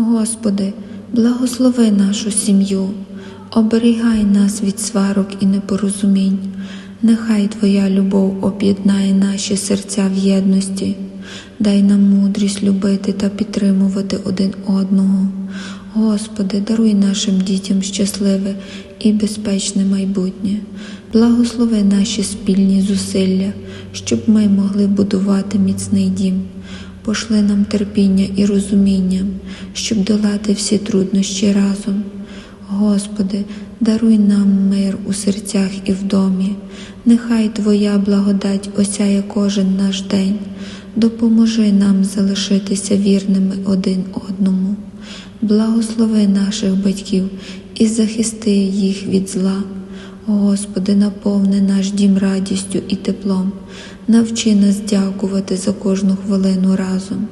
Господи, благослови нашу сім'ю, оберігай нас від сварок і непорозумінь. Нехай Твоя любов об'єднає наші серця в єдності. Дай нам мудрість любити та підтримувати один одного. Господи, даруй нашим дітям щасливе і безпечне майбутнє. Благослови наші спільні зусилля, щоб ми могли будувати міцний дім. Пошли нам терпіння і розуміння, щоб долати всі труднощі разом. Господи, даруй нам мир у серцях і в домі. Нехай Твоя благодать осяє кожен наш день. Допоможи нам залишитися вірними один одному. Благослови наших батьків і захисти їх від зла. Господи, наповни наш дім радістю і теплом, навчи нас дякувати за кожну хвилину разом,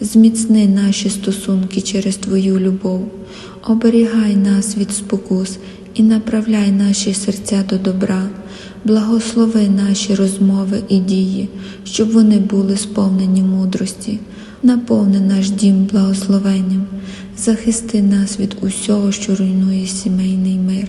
зміцни наші стосунки через Твою любов, оберігай нас від спокус і направляй наші серця до добра, благослови наші розмови і дії, щоб вони були сповнені мудрості, наповни наш дім благословенням, захисти нас від усього, що руйнує сімейний мир.